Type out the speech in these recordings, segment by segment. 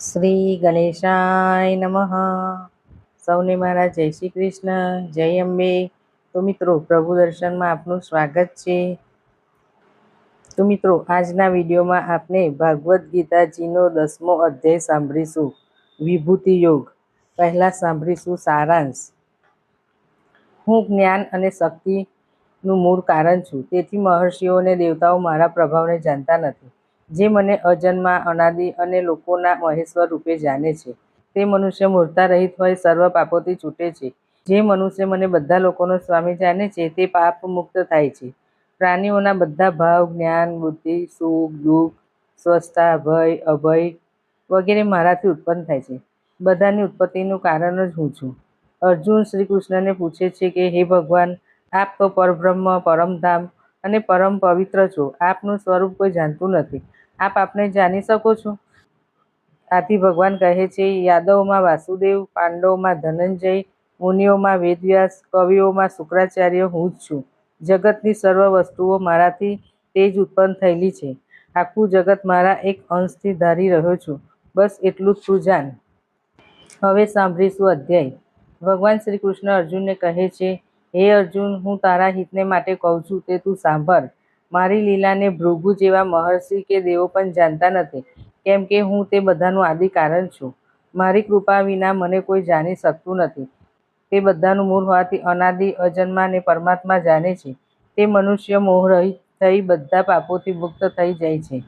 શ્રી ગણેશાય નમઃ. સૌને મારા જય શ્રી કૃષ્ણ, જય અંબે. તો મિત્રો, પ્રભુ દર્શનમાં આપનું સ્વાગત છે. તો મિત્રો, આજના વિડીયોમાં આપણે ભાગવદ્ ગીતાજીનો દસમો અધ્યાય સાંભળીશું. વિભૂતિ યોગ. પહેલાં સાંભળીશું સારાંશ. હું જ્ઞાન અને શક્તિનું મૂળ કારણ છું. તેથી મહર્ષિઓ અને દેવતાઓ મારા પ્રભાવને જાણતા નથી. જે મને અજન્મા, અનાદિ અને લોકોના મહેશ્વર રૂપે જાણે છે. તે મનુષ્ય મૂર્તા રહિત હોય સર્વ પાપોથી છૂટે છે. જે મનુષ્ય મને બધા લોકોનો સ્વામી જાણે છે તે પાપ મુક્ત થાય છે. પ્રાણીઓના બધા ભાવ, જ્ઞાન, બુદ્ધિ, સુખ, દુઃખ સ્વસ્થતા ભય, અભય વગેરે મારાથી ઉત્પન્ન થાય છે. બધાની ઉત્પત્તિનું કારણ જ હું છું. અર્જુન શ્રી કૃષ્ણને પૂછે છે કે, હે ભગવાન, આપ તો પરબ્રહ્મ, પરમધામ અને પરમ પવિત્ર છો. આપનું સ્વરૂપ કોઈ જાણતું નથી. આપ આપને જાણી શકો છો. આથી ભગવાન કહે છે, યાદવમાં વાસુદેવ, પાંડવમાં ધનંજય, મુનિઓમાં વેદવ્યાસ, કવિઓમાં શુક્રાચાર્ય હું જ છું. જગતની સર્વ વસ્તુઓ મારાથી તે જ ઉત્પન્ન થયેલી છે. આખું જગત મારા એક અંશથી ધારી રહ્યો છું. બસ એટલું જ તું જાણ. હવે સાંભળીશું અધ્યાય. ભગવાન શ્રી કૃષ્ણ અર્જુનને કહે છે, હે અર્જુન, હું તારા હિતને માટે કહું છું, તે તું સાંભળ. મારી લીલાને ભૃગુ જેવા મહર્ષિ કે દેવો પણ જાણતા નથી, કેમ કે હું તે બધાનું આદિ કારણ છું. મારી કૃપા વિના મને કોઈ જાણી શકતું નથી. તે બધાનું મૂળ હોવાથી અનાદિ, અજન્મા અને પરમાત્મા જાણે છે. તે મનુષ્ય મોહરહિત થઈ બધા પાપોથી મુક્ત થઈ જાય છે.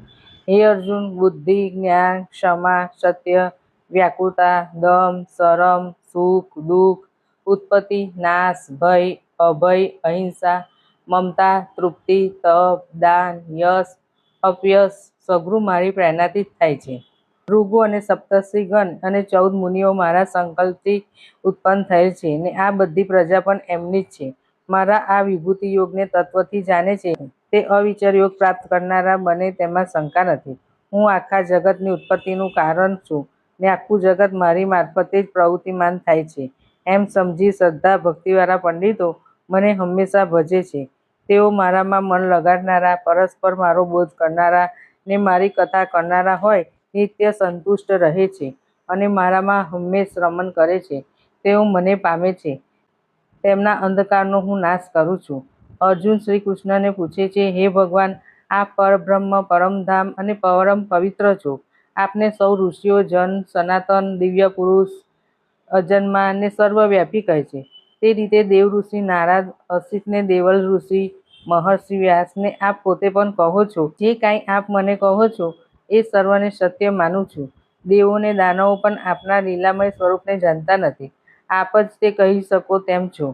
હે અર્જુન, બુદ્ધિ, જ્ઞાન, ક્ષમા, સત્ય, વ્યાકુળતા, દમ, શરમ, સુખ, દુઃખ, ઉત્પત્તિ, નાશ, ભય, અભય, અહિંસા મમતા, તૃપ્તિ, તપ, દાન, યશ, અપયશ સઘળું મારી પ્રેરણાથી જ થાય છે. ભૃગુ અને સપ્તર્ષિગણ અને ચૌદ મુનિઓ મારા સંકલ્પથી ઉત્પન્ન થયેલ છે ને આ બધી પ્રજા પણ એમની જ છે. મારા આ વિભૂતિ યોગને તત્વથી જાણે છે તે અવિચર યોગ પ્રાપ્ત કરનારા બને તેમાં શંકા નથી. હું આખા જગતની ઉત્પત્તિનું કારણ છું ને આખું જગત મારી મારફતે જ પ્રવૃત્તિમાન થાય છે. એમ સમજી શ્રદ્ધા ભક્તિવાળા પંડિતો મને હંમેશા ભજે છે. તેઓ મારામાં મન લગાડનારા, પરસ્પર મારો બોધ કરનારા ને મારી કથા કરનારા હોય, નિત્ય સંતુષ્ટ રહે છે અને મારામાં હંમેશ રમણ કરે છે. તેઓ મને પામે છે. તેમના અંધકારનો હું નાશ કરું છું. અર્જુન શ્રી કૃષ્ણને પૂછે છે, હે ભગવાન આપ પરબ્રહ્મ, પરમધામ અને પરમ પવિત્ર છો. આપને સૌ ઋષિઓ, જન, સનાતન, દિવ્ય પુરુષ, અજન્મા અને સર્વવ્યાપી કહે છે. તે રીતે દેવ ઋષિ નારાદ અસિતને દેવલ ઋષિ મહર્ષિ વ્યાસને આપ પોતે પણ કહો છો. જે કાંઈ આપ મને કહો છો એ સર્વને સત્ય માનું છું. દેવોને દાનવો પણ આપના લીલામય સ્વરૂપને જાણતા નથી. આપ જ તે કહી શકો તેમ છો.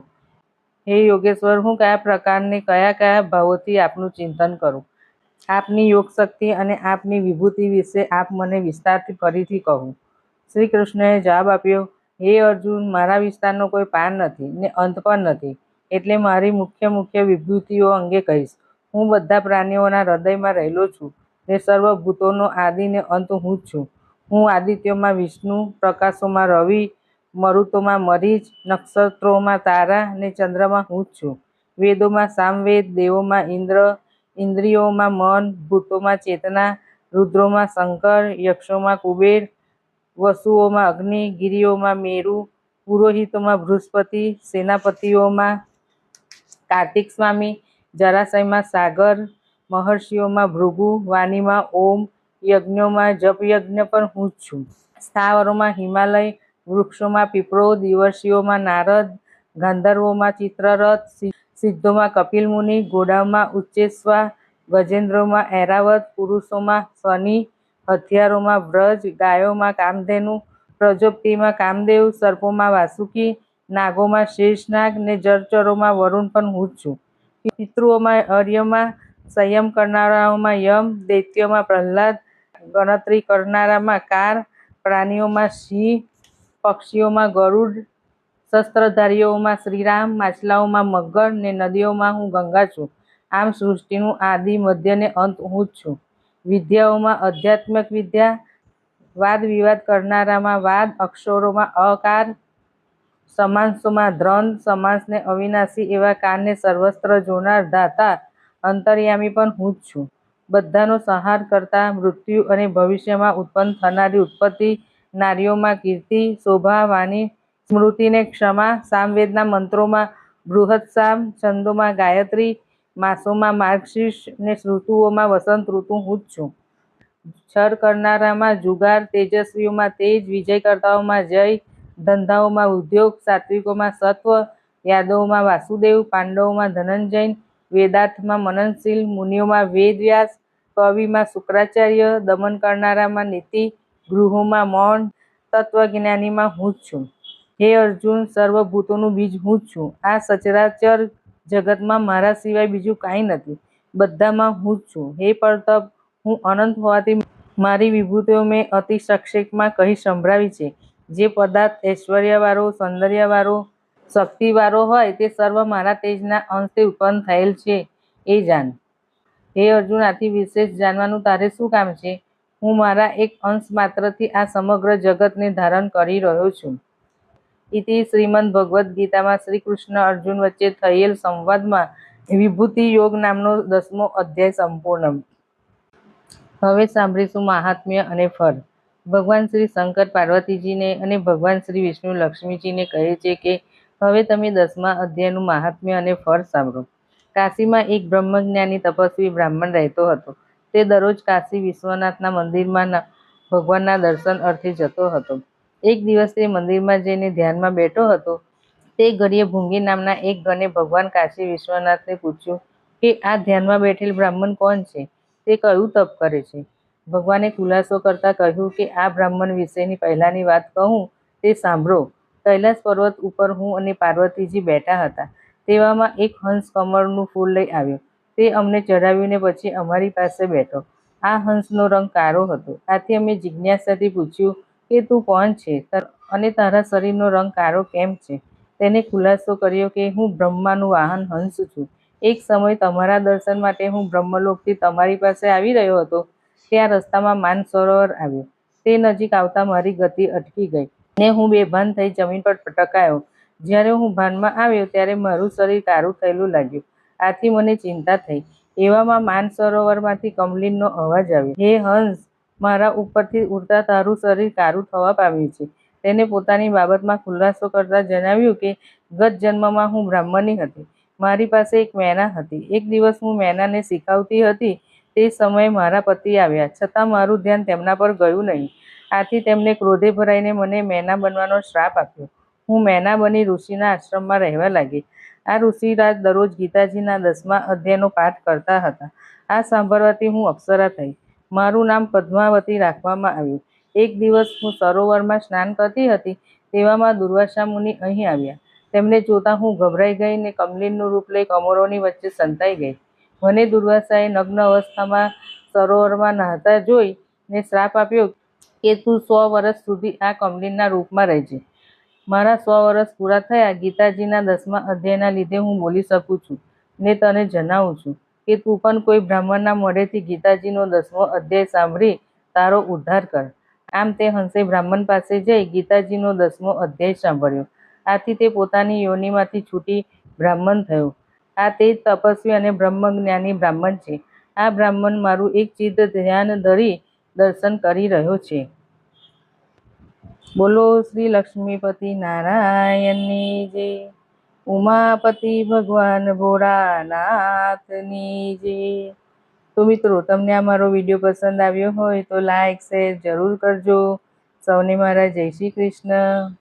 હે યોગેશ્વર, હું કયા પ્રકારને કયા કયા ભાવોથી આપનું ચિંતન કરું? આપની યોગ શક્તિ અને આપની વિભૂતિ વિશે આપ મને વિસ્તારથી ફરીથી કહું. શ્રી કૃષ્ણએ જવાબ આપ્યો, હે અર્જુન, મારા વિસ્તારનો કોઈ પાર નથી ને અંત પણ નથી. એટલે મારી મુખ્ય મુખ્ય વિભૂતિઓ અંગે કહીશ. હું બધા પ્રાણીઓના હૃદયમાં રહેલો છું. ને સર્વભૂતોનો આદિ ને અંત હું જ છું. હું આદિત્યોમાં વિષ્ણુ, પ્રકાશોમાં રવિ, મરુતોમાં મરીચ, નક્ષત્રોમાં તારા ને ચંદ્રમાં હું જ છું. વેદોમાં સામવેદ, દેવોમાં ઇન્દ્ર, ઇન્દ્રિયોમાં મન, ભૂતોમાં ચેતના, રુદ્રોમાં શંકર, યક્ષોમાં કુબેર, વસુઓમાં અગ્નિ, ગિરિઓમાં મેરુ, પુરોહિતોમાં બૃહસ્પતિ, સેનાપતિઓમાં કાર્તિક સ્વામી જરાશયમાં સાગર, મહર્ષિઓમાં ભૃગુ વાણીમાં ઓમ, યજ્ઞોમાં જપયજ્ઞ પણ હું જ છું. સ્થાવરોમાં હિમાલય, વૃક્ષોમાં પીપળો, દિવસીઓમાં નારદ, ગાંધર્વોમાં ચિત્રરથ સિદ્ધોમાં કપિલ મુનિ ઘોડામાં ઉચ્ચેશ્વા ગજેન્દ્રોમાં એરાવત પુરુષોમાં શનિ, હથિયારોમાં વ્રજ ગાયોમાં કામધેનુ, પ્રજોપતિમાં કામદેવ, સર્પોમાં વાસુકી નાગોમાં શેષનાગ ને જળચરોમાં વરુણ પણ હું છું. પિતૃઓમાં અર્યમાં, સંયમ કરનારાઓમાં યમ, દૈત્યોમાં પ્રહલાદ, ગણતરી કરનારામાં કાર, પ્રાણીઓમાં સિંહ, પક્ષીઓમાં ગરુડ, શસ્ત્રધારીઓમાં શ્રીરામ, માછલાઓમાં મગર ને નદીઓમાં હું ગંગા છું. આમ સૃષ્ટિનું આદિ, મધ્ય ને અંત હું જ છું. વિદ્યાઓમાં અધ્યાત્મક વિદ્યા, વાદ વિવાદ કરનારામાં વાદ, અક્ષરોમાં અકાર સમાસોમાં દ્રંદ સમાસને અવિનાશી એવા કાનને સર્વસ્ત્ર જોનાર ધાતા અંતર્યામી પણ હું જ છું. બધાનો સંહાર કરતા મૃત્યુ અને ભવિષ્યમાં ઉત્પન્ન થનારી ઉત્પત્તિ, નારીઓમાં કીર્તિ, શોભા, વાણી, સ્મૃતિને ક્ષમા, સામવેદના મંત્રોમાં બૃહત્સામ છંદોમાં ગાયત્રી, માસોમાં માર્ગશીર્ષ ને ઋતુઓમાં વસંત ઋતુ હું જ છું. છર કરનારામાં જુગાર, તેજસ્વીઓમાં તેજ, વિજય કરતાઓમાં જય ધંધાઓમાં ઉદ્યોગ, સાત્વિકોમાં સત્વ, યાદવોમાં વાસુદેવ, પાંડવોમાં ધનંજૈન વેદાર્થમાં મનનશીલ, મુનિઓમાં વેદવ્યાસ, કવિમાં શુક્રાચાર્ય, દમન કરનારામાં નીતિ, ગૃહોમાં મૌન, તત્વજ્ઞાનીમાં હું જ છું. હે અર્જુન, સર્વભૂતોનું બીજ હું જ છું. આ સચરાચર જગતમાં મારા સિવાય બીજું કાંઈ નથી. બધામાં હું જ છું. હે પરતપ, હું અનંત હોવાથી મારી વિભૂતિઓ મેં અતિ સંક્ષેપમાં કહી સંભળાવી છે. જે પદાર્થ ઐશ્વર્યવાળો, સૌંદર્યવાળો, શક્તિવાળો હોય તે સર્વ મારા તેજના અંશથી ઉત્પન્ન થયેલ છે, એ જાણ. હે અર્જુન, આથી વિશેષ જાણવાનું તારે શું કામ છે? હું મારા એક અંશ માત્રથી આ સમગ્ર જગતને ધારણ કરી રહ્યો છું. ઇતિ શ્રીમદ ભગવદ્ ગીતામાં શ્રી કૃષ્ણ અર્જુન વચ્ચે થયેલ સંવાદમાં વિભૂતિ યોગ નામનો દસમો અધ્યાય સંપૂર્ણ. હવે સાંભળીશું મહાત્મ્ય અને ફળ. ભગવાન શ્રી શંકર પાર્વતીજીને અને ભગવાન શ્રી વિષ્ણુ લક્ષ્મીજીને કહે છે કે, હવે તમે દસમા અધ્યાયનું મહાત્મ્ય અને ફળ સાંભળો. કાશીમાં એક બ્રહ્મજ્ઞાની તપસ્વી બ્રાહ્મણ રહેતો હતો. તે દરરોજ કાશી વિશ્વનાથના મંદિરમાં ભગવાનના દર્શન અર્થે જતો હતો. એક દિવસ તે મંદિરમાં જઈને ધ્યાનમાં બેઠો હતો. તે ઘડીએ ભૂંગી નામના એક ગણે ભગવાન કાશી વિશ્વનાથને પૂછ્યું કે, આ ધ્યાનમાં બેઠેલ બ્રાહ્મણ કોણ છે? તે કયું તપ કરે છે. ભગવાને ખુલાસો કરતા કહ્યું કે, આ બ્રાહ્મણ વિશેની પહેલાંની વાત કહું, તે સાંભળો. કૈલાસ પર્વત ઉપર હું અને પાર્વતીજી બેઠા હતા. તેવામાં એક હંસ કમળનું ફૂલ લઈ આવ્યો. તે અમને ચઢાવ્યું પછી અમારી પાસે બેઠો. આ હંસનો રંગ કાળો હતો. આથી અમે જિજ્ઞાસાથી પૂછ્યું કે, તું કોણ છે? અને તારા શરીરનો રંગ કાળો કેમ છે? તેને ખુલાસો કર્યો કે, હું બ્રહ્માનું વાહન હંસ છું. એક સમય તમારા દર્શન માટે હું બ્રહ્મલોકથી તમારી પાસે આવી રહ્યો હતો. ત્યાં રસ્તામાં માનસરોવર આવ્યો. તે નજીક આવતા મારી ગતિ અટકી ગઈ ને હું બેભાન થઈ જમીન પર ફટકાયો. જ્યારે હું ભાનમાં આવ્યો ત્યારે મારું શરીર કારું થયેલું લાગ્યું. આથી મને ચિંતા થઈ. એવામાં માનસરોવરમાંથી કમલિનનો અવાજ આવ્યો. હે હંસ, મારા ઉપરથી ઉડતા તારું શરીર કારું થવા પામ્યું છે. તેને પોતાની બાબતમાં ખુલાસો કરતા જણાવ્યું કે, ગત જન્મમાં હું બ્રાહ્મણી હતી. મારી પાસે એક મેના હતી. એક દિવસ હું મેનાને શીખવતી હતી તે સમયે મારા પતિ આવ્યા. છતાં મારું ધ્યાન તેમના પર ગયું નહીં. આથી તેમને ક્રોધે ભરાઈને મને મેના બનવાનો શ્રાપ આપ્યો. હું મેના બની ઋષિના આશ્રમમાં રહેવા લાગી. આ ઋષિરાજ દરરોજ ગીતાજીના દસમા અધ્યાયનો પાઠ કરતા હતા. આ સાંભળવાથી હું અપ્સરા થઈ. મારું નામ પદ્માવતી રાખવામાં આવ્યું. એક દિવસ હું સરોવરમાં સ્નાન કરતી હતી તેવામાં દુર્વાસા મુનિ અહીં આવ્યા. તેમને જોતા હું ગભરાઈ ગઈ ને કમલિનનું રૂપ લઈ કમરોની વચ્ચે સંતાઈ ગઈ. મને દુર્વાસાએ નગ્ન અવસ્થામાં સરોવરમાં નહાતા જોઈ ને શ્રાપ આપ્યો કે તું સો વર્ષ સુધી આ કમલિનના રૂપમાં રહેજે. મારા સો વર્ષ પૂરા થયા ગીતાજીના દસમા અધ્યાયના લીધે હું બોલી શકું છું ને તને જણાવું છું કે તું પણ કોઈ બ્રાહ્મણના મોઢેથી ગીતાજીનો દસમો અધ્યાય સાંભળી તારો ઉદ્ધાર કર. આમ તે હંસે બ્રાહ્મણ પાસે જઈ ગીતાજીનો દસમો અધ્યાય સાંભળ્યો. આથી તે પોતાની યોનિમાંથી છૂટી બ્રાહ્મણ થયો. આ તે તપસ્વી અને બ્રહ્મજ્ઞાની બ્રાહ્મણ છે. આ બ્રાહ્મણ મારું એક ચિત્ત ધ્યાન ધરી દર્શન કરી રહ્યો છે. બોલો શ્રી લક્ષ્મીપતિ નારાયણની જે. ઉમાપતિ ભગવાન ભોળાનાથની જે. તો મિત્રો, તમને આ મારો વીડિયો પસંદ આવ્યો હોય તો લાઈક, શેર જરૂર કરજો. સૌને મારા જય શ્રી કૃષ્ણ.